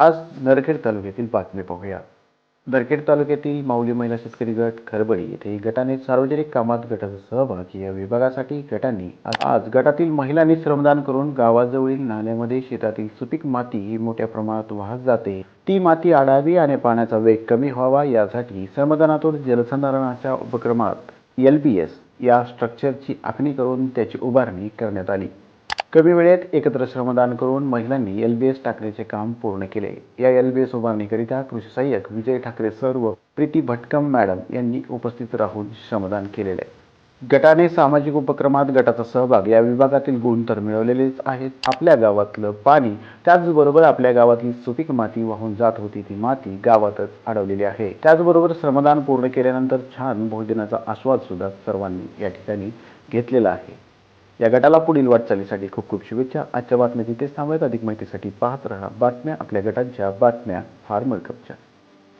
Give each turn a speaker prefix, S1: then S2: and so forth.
S1: आज नरखेड तालुक्यातील बातमी पाहूया. नरखेड तालुक्यातील माऊली महिला शेतकरी गट खरबळी येथे गटाने सार्वजनिक कामात गटाचा सहभाग या विभागासाठी गटांनी आज गटातील महिलांनी श्रमदान करून गावाजवळील नाल्यामध्ये शेतातील सुपीक माती ही मोठ्या प्रमाणात वाहत जाते. ती माती आडावी आणि पाण्याचा वेग कमी व्हावा यासाठी श्रमदानातून जलसंधारणाच्या उपक्रमात एल बी एस या स्ट्रक्चरची आखणी करून त्याची उभारणी करण्यात आली. कमी वेळेत एकत्र श्रमदान करून महिलांनी एल बी एस टाकण्याचे काम पूर्ण केले. या एल बी एस उभारणीकरिता कृषी सहाय्यक विजय ठाकरे सर व प्रीती भटकम मॅडम यांनी उपस्थित राहून श्रमदान केलेले. आहे गटाने सामाजिक उपक्रमात गटाचा सहभाग या विभागातील गुण तर मिळवलेलेच आहेत. आपल्या गावातलं पाणी त्याचबरोबर आपल्या गावातली सुपीक माती वाहून जात होती. ती माती गावातच अडवलेली आहे. त्याचबरोबर श्रमदान पूर्ण केल्यानंतर छान भोजनाचा आस्वाद सुद्धा सर्वांनी या ठिकाणी घेतलेला आहे. या गटाला पुढील वाटचालीसाठी खूप खूप शुभेच्छा. आजच्या बातम्या तिथेच थांबवत अधिक माहितीसाठी पाहत राहा बातम्या आपल्या गटांच्या बातम्या फार्मर कपच्या